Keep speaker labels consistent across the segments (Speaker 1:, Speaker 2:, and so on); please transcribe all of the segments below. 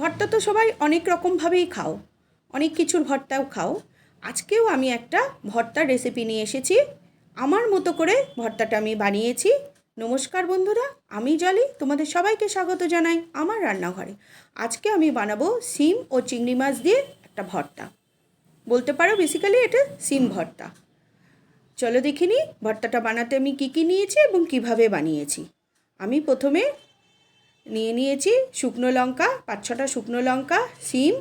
Speaker 1: ভর্তা তো সবাই অনেক রকমভাবেই খাও। অনেক কিছুর ভর্তাও খাও। আজকেও আমি একটা ভর্তার রেসিপি নিয়ে এসেছি। আমার মতো করে ভর্তাটা আমি বানিয়েছি। নমস্কার বন্ধুরা, আমি জলি, তোমাদের সবাইকে স্বাগত জানাই আমার রান্নাঘরে। আজকে আমি বানাবো সিম ও চিংড়ি মাছ দিয়ে একটা ভর্তা। বলতে পারো বেসিক্যালি এটা সিম ভর্তা। চলো দেখিনি ভর্তাটা বানাতে আমি কী কী নিয়েছি এবং কীভাবে বানিয়েছি। আমি প্রথমে নিয়ে নিয়েছি শুকনো লঙ্কা, পাঁচ ছটা শুকনো লঙ্কা, সিম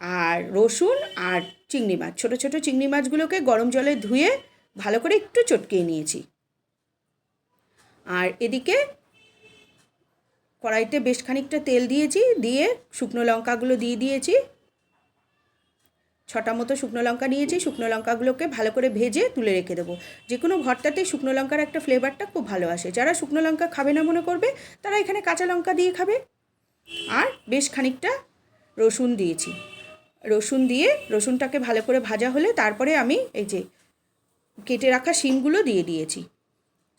Speaker 1: আর রসুন আর চিংড়ি মাছ। ছোটো ছোটো চিংড়ি মাছগুলোকে গরম জলে ধুয়ে ভালো করে একটু চটকিয়ে নিয়েছি। আর এদিকে কড়াইতে বেশ খানিকটা তেল দিয়েছি, দিয়ে শুকনো লঙ্কাগুলো দিয়ে দিয়েছি। ছটা মতো শুকনো লঙ্কা নিয়েছি, শুকনো লঙ্কাগুলোকে ভালো করে ভেজে তুলে রেখে দেবো। যে কোনো ভর্তাতে শুকনো লঙ্কার একটা ফ্লেভারটা খুব ভালো আসে। যারা শুকনো লঙ্কা খাবে না মনে করবে, তারা এখানে কাঁচা লঙ্কা দিয়ে খাবে। আর বেশ খানিকটা রসুন দিয়েছি। রসুন দিয়ে রসুনটাকে ভালো করে ভাজা হলে তারপরে আমি এই যে কেটে রাখা শিমগুলো দিয়ে দিয়েছি।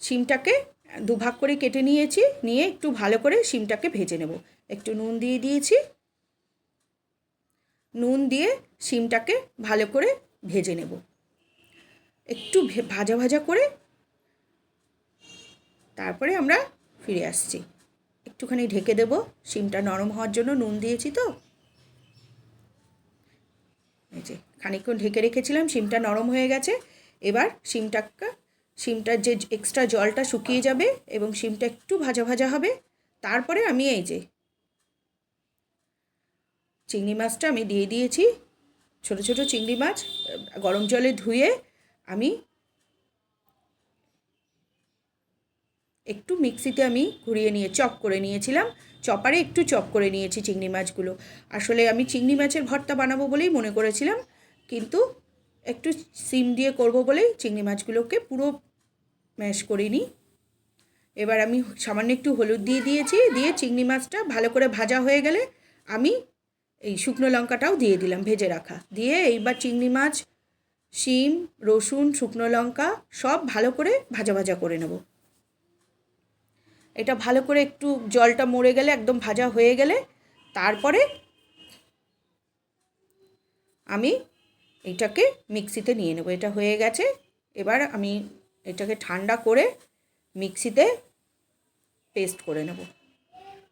Speaker 1: শিমটাকে দুভাগ করে কেটে নিয়েছি, নিয়ে একটু ভালো করে শিমটাকে ভেজে নেব। একটু নুন দিয়ে দিয়েছি নুন দিয়ে শিমটাকে ভালো করে ভেজে নেব। একটু ভাজা ভাজা করে তারপরে আমরা ফিরে আসছি। একটুখানি ঢেকে দেব, শিমটা নরম হওয়ার জন্য নুন দিয়েছি তো। এই যে, খানিকক্ষণ ঢেকে রেখেছিলাম, শিমটা নরম হয়ে গেছে। এবার শিমটাকে, শিমটার যে এক্সট্রা জলটা শুকিয়ে যাবে এবং শিমটা একটু ভাজা ভাজা হবে, তারপরে আমি এই যে চিংড়ি মাছটা আমি দিয়ে দিয়েছি। ছোট ছোট চিংড়ি মাছ, গরম জলে ধুয়ে আমি একটু মিক্সিতে আমি ঘুরিয়ে নিয়ে, চপ করে নিয়েছিলাম। চপারে একটু চপ করে নিয়েছি চিংড়ি মাছগুলো। আসলে আমি চিংড়ি মাছের ভর্তা বানাবো বলেই মনে করেছিলাম, কিন্তু একটু সিম দিয়ে করব বলেই চিংড়ি মাছগুলোকে পুরো ম্যাশ করিনি। এবার আমি সামান্য একটু হলুদ দিয়ে দিয়েছি, দিয়ে চিংড়ি মাছটা ভালো করে ভাজা হয়ে গেলে আমি এই শুকনো লঙ্কাটাও দিয়ে দিলাম, ভেজে রাখা। দিয়ে এইবার চিংড়ি মাছ, শিম, রসুন, শুকনো লঙ্কা সব ভালো করে ভাজা ভাজা করে নেব। এটা ভালো করে একটু জলটা মরে গেলে, একদম ভাজা হয়ে গেলে তারপরে আমি এটাকে মিক্সিতে নিয়ে নেব। এটা হয়ে গেছে, এবার আমি এটাকে ঠান্ডা করে মিক্সিতে পেস্ট করে নেব।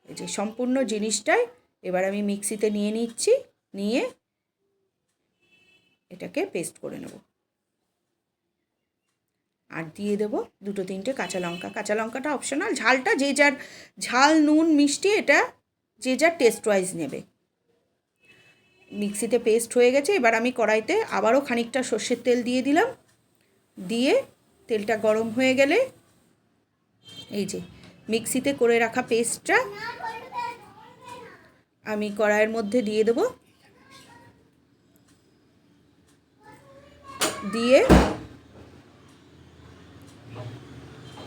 Speaker 1: এই যে সম্পূর্ণ জিনিসটাই এবার আমি মিক্সিতে নিয়ে নিচ্ছি, নিয়ে এটাকে পেস্ট করে নেব। আর দিয়ে দেবো দুটো তিনটে কাঁচা লঙ্কা। কাঁচা লঙ্কাটা অপশনাল ঝালটা যে যার ঝাল, নুন, মিষ্টি, এটা যে যার টেস্ট ওয়াইজ নেবে। মিক্সিতে পেস্ট হয়ে গেছে, এবার আমি কড়াইতে আবারও খানিকটা সর্ষের তেল দিয়ে দিলাম। দিয়ে তেলটা গরম হয়ে গেলে এই যে মিক্সিতে করে রাখা পেস্টটা আমি কড়াইয়ের মধ্যে দিয়ে দেব। দিয়ে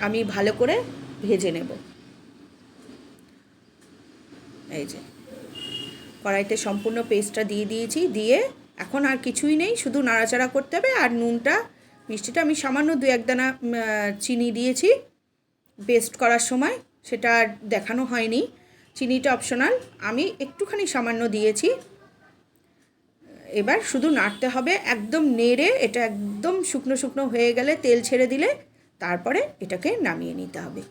Speaker 1: আমি ভালো করে ভেজে নেব। এই যে, কড়াইতে সম্পূর্ণ পেস্টটা দিয়ে দিয়েছি। দিয়ে এখন আর কিছুই নেই, শুধু নাড়াচাড়া করতে হবে আর নুনটা, মিষ্টিটা আমি সামান্য দু এক দানা চিনি দিয়েছি। পেস্ট করার সময় সেটা আর দেখানো হয়নি। চিনিটা অপশনাল আমি একটুখানি সামান্য দিয়েছি। এবার শুধু নাড়তে হবে, একদম নেড়ে এটা একদম শুকনো শুকনো হয়ে গেলে তেল ছেড়ে দিলে তারপরে এটাকে নামিয়ে নিতে হবে।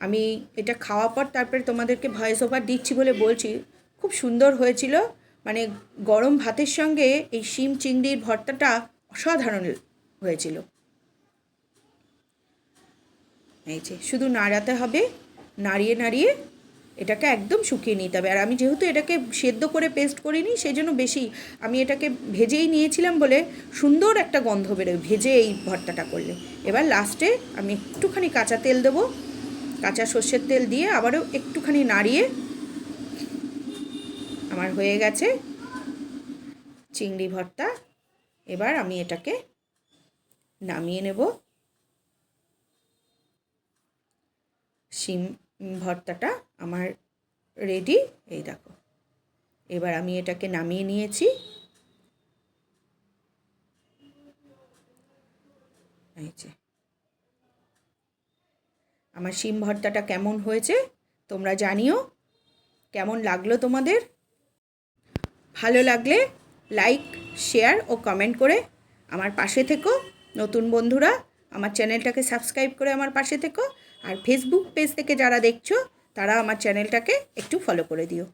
Speaker 1: আমি এটা খাওয়া পর তারপরে তোমাদেরকে ভয়েস ওভার দিচ্ছি বলে বলছি, খুব সুন্দর হয়েছিল। মানে গরম ভাতের সঙ্গে এই শিম চিংড়ির ভর্তাটা অসাধারণ হয়েছিল। এই যে, শুধু নাড়াতে হবে, নাড়িয়ে নাড়িয়ে এটাকে একদম শুকিয়ে নিতে হবে। আর আমি যেহেতু এটাকে সেদ্ধ করে পেস্ট করিনি সেই জন্য বেশি আমি এটাকে ভেজেই নিয়েছিলাম বলে সুন্দর একটা গন্ধ বেরোয় ভেজে এই ভর্তাটা করলে। এবার লাস্টে আমি একটুখানি কাঁচা তেল দেবো। কাঁচা সর্ষের তেল দিয়ে আবারও একটুখানি নাড়িয়ে আমার হয়ে গেছে চিংড়ি ভর্তা। এবার আমি এটাকে নামিয়ে নেব। শিম ভর্তাটা আমার রেডি এই দেখো। এবার আমি এটাকে নামিয়ে নিয়েছি। আমার শিম ভর্তাটা কেমন হয়েছে তোমরা জানিও। কেমন লাগল তোমাদের? ভালো লাগলে লাইক শেয়ার ও কমেন্ট করে আমার পাশে থেকো। নতুন বন্ধুরা, আমার চ্যানেলটাকে সাবস্ক্রাইব করে আমার পাশে থেকো। আর ফেসবুক পেজ থেকে যারা দেখছ তারা আমার চ্যানেলটাকে একটু ফলো করে দিও।